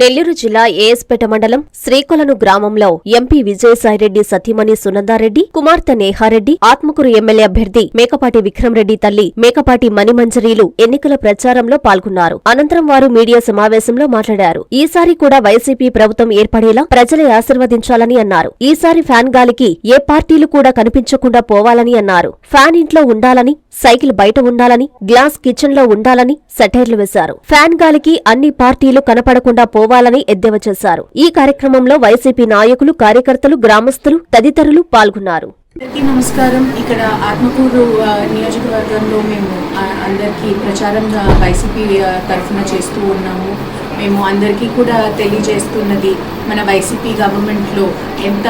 నెల్లూరు జిల్లా ఏఎస్పేట మండలం శ్రీకొలను గ్రామంలో ఎంపీ విజయసాయిరెడ్డి సతీమణి సునందారెడ్డి కుమార్తె నేహారెడ్డి ఆత్మకూరు ఎమ్మెల్యే అభ్యర్థి మేకపాటి విక్రమరెడ్డి తల్లి మేకపాటి మణిమంజరీలు ఎన్నికల ప్రచారంలో పాల్గొన్నారు. అనంతరం వారు మీడియా సమావేశంలో మాట్లాడారు. ఈసారి కూడా వైసీపీ ప్రభుత్వం ఏర్పడేలా ప్రజలే ఆశీర్వదించాలని అన్నారు. ఈసారి ఫ్యాన్ గాలికి ఏ పార్టీలు కూడా కనిపించకుండా పోవాలని అన్నారు. ఫ్యాన్ ఇంట్లో ఉండాలని సైకిల్ బయట ఉండాలని గ్లాస్ కిచెన్లో ఉండాలని సెటైర్లు వేశారు. ఫ్యాన్ గాలికి అన్ని పార్టీలు కనపడకుండా పోవాలని ఎద్దేవా చేశారు. ఈ కార్యక్రమంలో వైసీపీ నాయకులు కార్యకర్తలు గ్రామస్తులు తదితరులు పాల్గొన్నారు. అందరికీ నమస్కారం. ఇక్కడ ఆత్మకూరు నియోజకవర్గంలో మేము అందరికీ ప్రచారం వైసీపీ తరఫున చేస్తూ ఉన్నాము. మేము అందరికీ కూడా తెలియజేస్తున్నది మన వైసీపీ గవర్నమెంట్లో ఎంత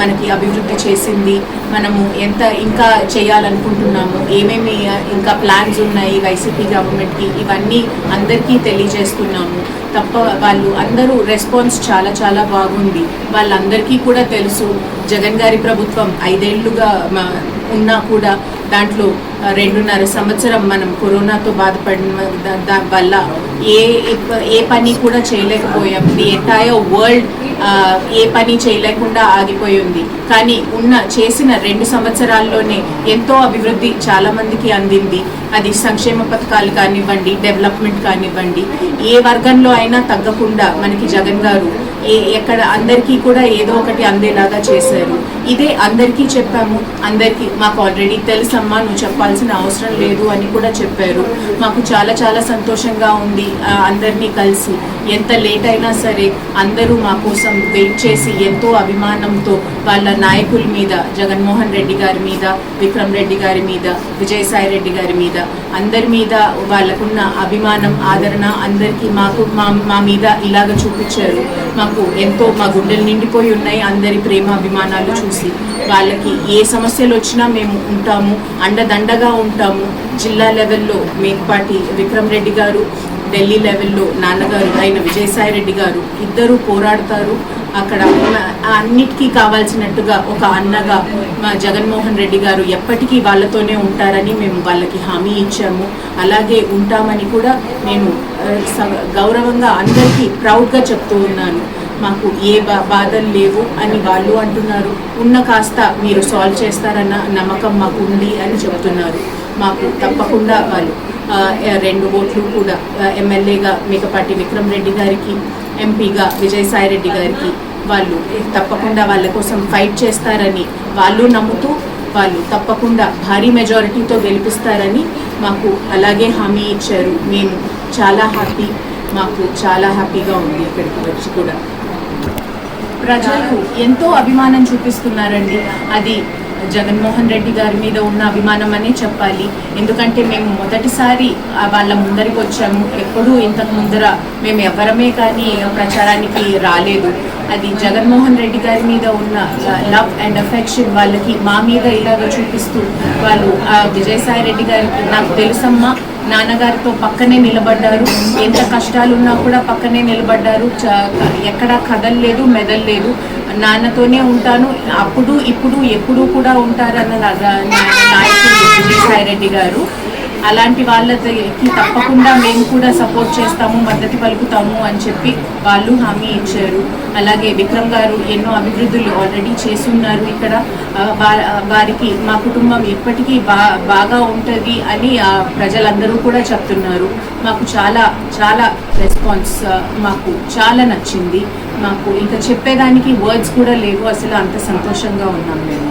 మనకి అభివృద్ధి చేసింది మనము ఎంత ఇంకా చేయాలనుకుంటున్నాము ఏమేమి ఇంకా ప్లాన్స్ ఉన్నాయి వైసీపీ గవర్నమెంట్కి ఇవన్నీ అందరికీ తెలియజేస్తున్నాము. తప్ప వాళ్ళు అందరూ రెస్పాన్స్ చాలా చాలా బాగుంది. వాళ్ళందరికీ కూడా తెలుసు జగన్ గారి ప్రభుత్వం ఐదేళ్ళుగా ఉన్నా కూడా దాంట్లో రెండున్నర సంవత్సరం మనం కరోనాతో బాధపడిన దాని వల్ల ఏ ఏ పని కూడా చేయలేకపోయాం. ది ఎంటైర్ వరల్డ్ ఏ పని చేయలేకుండా ఆగిపోయింది కానీ ఉన్న చేసిన రెండు సంవత్సరాల్లోనే ఎంతో అభివృద్ధి చాలా మందికి అందింది. అది సంక్షేమ పథకాలు కానివ్వండి డెవలప్మెంట్ కానివ్వండి. ఏ వర్గంలో అయినా తగ్గకుండా మనకి జగన్ గారు ఎక్కడ అందరికీ కూడా ఏదో ఒకటి అందేలాగా చేశారు. ఇదే అందరికీ చెప్పాము. అందరికీ మాకు ఆల్రెడీ తెలుసమ్మా నువ్వు చెప్పాల్సిన అవసరం లేదు అని కూడా చెప్పారు. మాకు చాలా చాలా సంతోషంగా ఉంది అందరినీ కలిసి. ఎంత లేట్ అయినా సరే అందరూ మా కోసం వెయిట్ చేసి ఎంతో అభిమానంతో వాళ్ళ నాయకుల మీద జగన్మోహన్ రెడ్డి గారి మీద విక్రమ్ రెడ్డి గారి మీద విజయసాయి రెడ్డి గారి మీద అందరి మీద వాళ్ళకున్న అభిమానం ఆదరణ అందరికీ మాకు మా మా మీద ఇలాగ చూపించారు. మాకు ఎంతో మా గుండెలు నిండిపోయి ఉన్నాయి అందరి ప్రేమ అభిమానాలు చూసి. వాళ్ళకి ఏ సమస్యలు వచ్చినా మేము ఉంటాము అండదండగా ఉంటాము. జిల్లా లెవెల్లో మేకపాటి విక్రమ్ రెడ్డి గారు ఢిల్లీ లెవెల్లో నాన్నగారు ఆయన విజయసాయి రెడ్డి గారు ఇద్దరు పోరాడతారు. అక్కడ అన్నిటికీ కావాల్సినట్టుగా ఒక అన్నగా మా జగన్మోహన్ రెడ్డి గారు ఎప్పటికీ వాళ్ళతోనే ఉంటారని మేము వాళ్ళకి హామీ ఇచ్చాము. అలాగే ఉంటామని కూడా నేను స- గౌరవంగా అందరికీ ప్రౌడ్గా చెప్తూ ఉన్నాను. మాకు ఏ బా బాధలు లేవు అని వాళ్ళు అంటున్నారు. ఉన్న కాస్త మీరు సాల్వ్ చేస్తారన్న నమ్మకం మాకు ఉంది అని చెప్తున్నారు. మాకు తప్పకుండా వాళ్ళు రెండు ఓట్లు కూడా ఎమ్మెల్యేగా మేకపాటి విక్రమ్ రెడ్డి గారికి ఎంపీగా విజయసాయి రెడ్డి గారికి వాళ్ళు తప్పకుండా వాళ్ళ కోసం ఫైట్ చేస్తారని వాళ్ళు నమ్ముతూ వాళ్ళు తప్పకుండా భారీ మెజారిటీతో గెలిపిస్తారని మాకు అలాగే హామీ ఇచ్చారు. మేము చాలా హ్యాపీ మాకు చాలా హ్యాపీగా ఉంది ఇక్కడికి వచ్చి కూడా. ప్రజలు ఎంతో అభిమానం చూపిస్తున్నారండి. అది జగన్మోహన్ రెడ్డి గారి మీద ఉన్న అభిమానం అనే చెప్పాలి. ఎందుకంటే మేము మొదటిసారి వాళ్ళ ముందరికి వచ్చాము. ఎప్పుడూ ఇంతకు ముందర మేము ఎవరమే కానీ ప్రచారానికి రాలేదు. అది జగన్మోహన్ రెడ్డి గారి మీద ఉన్న లవ్ అండ్ అఫెక్షన్ వాళ్ళకి మా మీద ఇలాగ చూపిస్తూ వాళ్ళు ఆ విజయసాయి రెడ్డి గారికి నాకు తెలుసమ్మా నాన్నగారితో పక్కనే నిలబడ్డారు. ఎంత కష్టాలున్నా కూడా పక్కనే నిలబడ్డారు. చ- ఎక్కడా కదలలేదు మెదలలేదు. నాన్నతోనే ఉంటాను. అప్పుడు ఇప్పుడు ఎప్పుడు కూడా ఉంటారన్న నా- నా- నాయకుడు విజయసాయి రెడ్డి గారు. అలాంటి వాళ్ళకి తప్పకుండా మేము కూడా సపోర్ట్ చేస్తాము మద్దతు పలుకుతాము అని చెప్పి వాళ్ళు హామీ ఇచ్చారు. అలాగే విక్రమ్ గారు ఎన్నో అభివృద్ధులు ఆల్రెడీ చేస్తున్నారు ఇక్కడ. వారికి మా కుటుంబం ఎప్పటికీ బా బాగా ఉంటుంది అని ప్రజలందరూ కూడా చెప్తున్నారు. మాకు చాలా చాలా రెస్పాన్స్ మాకు చాలా నచ్చింది. మాకు ఇంకా చెప్పేదానికి వర్డ్స్ కూడా లేవు అసలు అంత సంతోషంగా ఉన్నాం మేము.